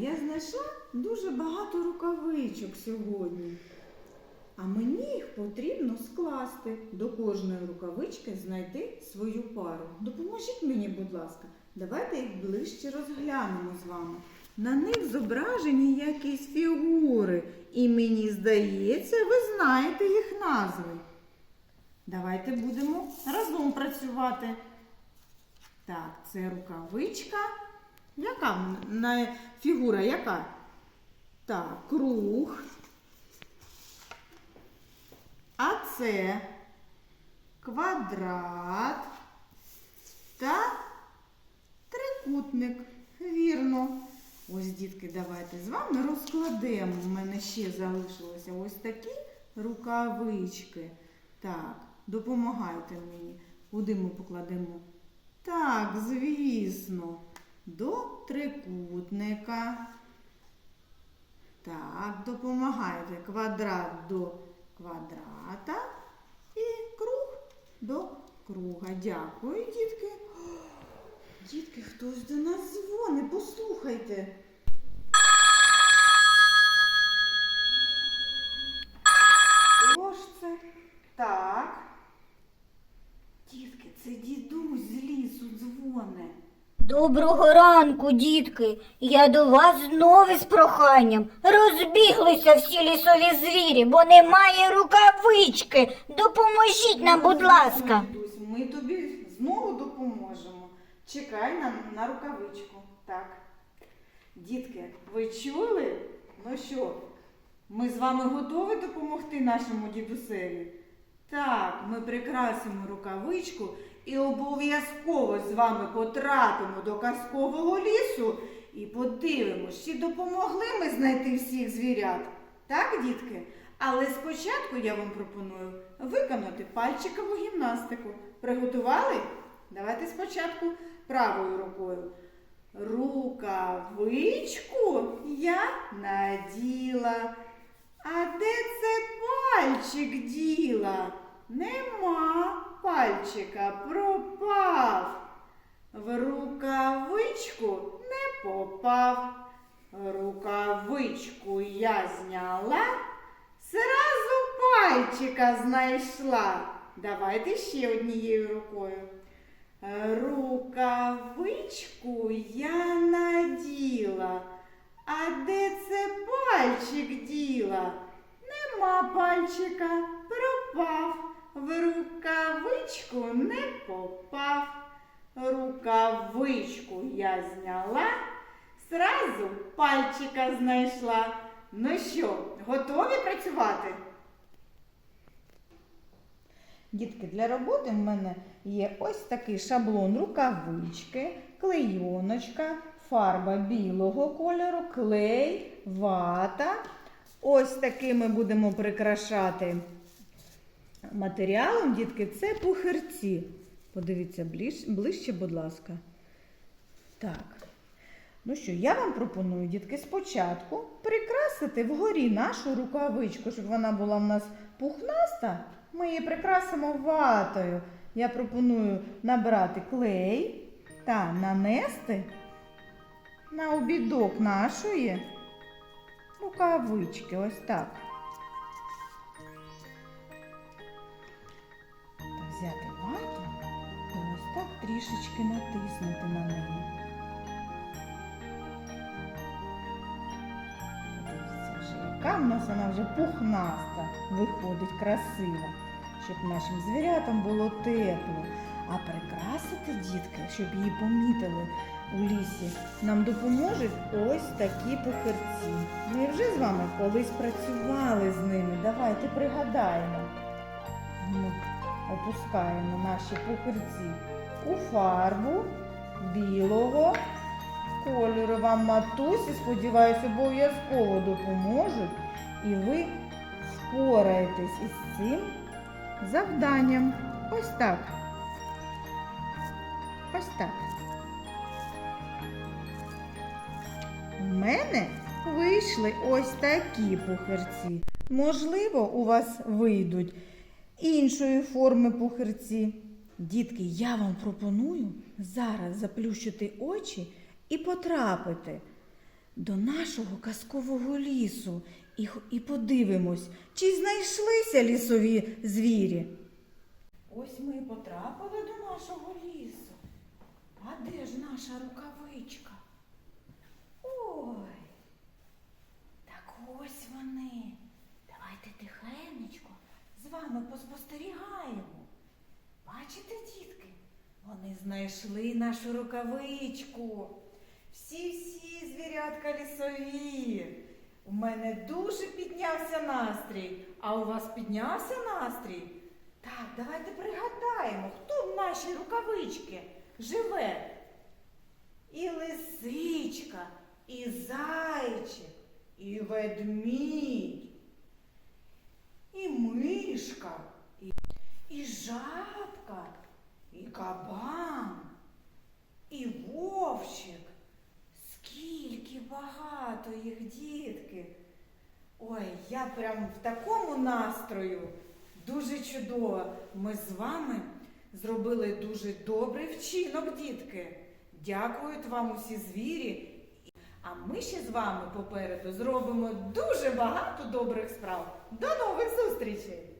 я знайшла дуже багато рукавичок сьогодні. А мені їх потрібно скласти. До кожної рукавички знайти свою пару. Допоможіть мені, будь ласка. Давайте їх ближче розглянемо з вами. На них зображені якісь фігури, і мені здається, ви знаєте їх назви. Давайте будемо разом працювати. Так, це рукавичка. Яка фігура яка? Так, круг. А це квадрат та трикутник. Вірно. Ось, дітки, давайте з вами розкладемо. У мене ще залишилося ось такі рукавички. Так, допомагайте мені. Куди ми покладемо? Так, звісно, до трикутника. Так, допомагайте. Квадрат до квадрата і круг до круга. Дякую, дітки. Дітки, хтось до нас дзвонить, послухайте. Хто ж це? Так. Дітки, це дідусь з лісу дзвоне. Доброго ранку, дітки. Я до вас знову з проханням. Розбіглися всі лісові звірі, бо немає рукавички. Допоможіть нам, будь ласка. Ми тобі знову допоможемо. Чекай на, на рукавичку. Так. Дітки, ви чули? Ну що, ми з вами готові допомогти нашому дідусеві? Так, ми прикрасимо рукавичку і обов'язково з вами потрапимо до казкового лісу і подивимось, чи допомогли ми знайти всіх звірят. Так, дітки? Але спочатку я вам пропоную виконати пальчикову гімнастику. Приготували? Давайте спочатку правою рукою. Рукавичку я наділа. А де це пальчик діла? Нема пальчика, пропав. В рукавичку не попав. Рукавичку я зняла, зразу пальчика знайшла. Давайте ще однією рукою. Рукавичку я наділа. А де це пальчик діла? Нема пальчика, пропав. В рукавичку не попав. Рукавичку я зняла, зразу пальчика знайшла. Ну що, готові працювати? Дітки, для роботи в мене є ось такий шаблон рукавички, клейоночка, фарба білого кольору, клей, вата. Ось такими будемо прикрашати матеріалом, дітки, це пухирці. Подивіться ближче, будь ласка. Так. Ну що, я вам пропоную, дітки, спочатку прикрасити вгорі нашу рукавичку, щоб вона була в нас пухнаста. Ми її прикрасимо ватою. Я пропоную набрати клей та нанести на обідок нашої рукавички. Ось так. Трішечки натиснути на неї. Яка в нас вона вже пухнаста, виходить красива, щоб нашим звірятам було тепло. А прикрасити, дітки, щоб її помітили у лісі, нам допоможуть ось такі пухирці. Ми вже з вами колись працювали з ними. Давайте пригадаємо. Ми опускаємо наші пухирці у фарбу білого кольору. Вам матусі, сподіваюся, обов'язково допоможуть. І ви впораєтесь із цим завданням. Ось так. Ось так. У мене вийшли ось такі пухирці. Можливо, у вас вийдуть іншої форми пухирці. Дітки, я вам пропоную зараз заплющити очі і потрапити до нашого казкового лісу і, і подивимось, чи знайшлися лісові звірі. Ось ми потрапили до нашого лісу. А де ж наша рукавичка? Ой. Так ось вони. Давайте тихенечко з вами поспостерігаємо. Бачите, дітки? Вони знайшли нашу рукавичку. Всі-всі звірятка лісові. У мене дуже піднявся настрій. А у вас піднявся настрій? Так, давайте пригадаємо, хто в нашій рукавичці живе. І лисичка, і зайчик, і ведмідь, і мишка, і, і жабка, і кабан, і вовчик. Скільки багато їх дітки. Ой, я прям в такому настрою. Дуже чудово. Ми з вами зробили дуже добрий вчинок, дітки. Дякують вам усі звірі. А ми ще з вами попереду зробимо дуже багато добрих справ. До нових зустрічей!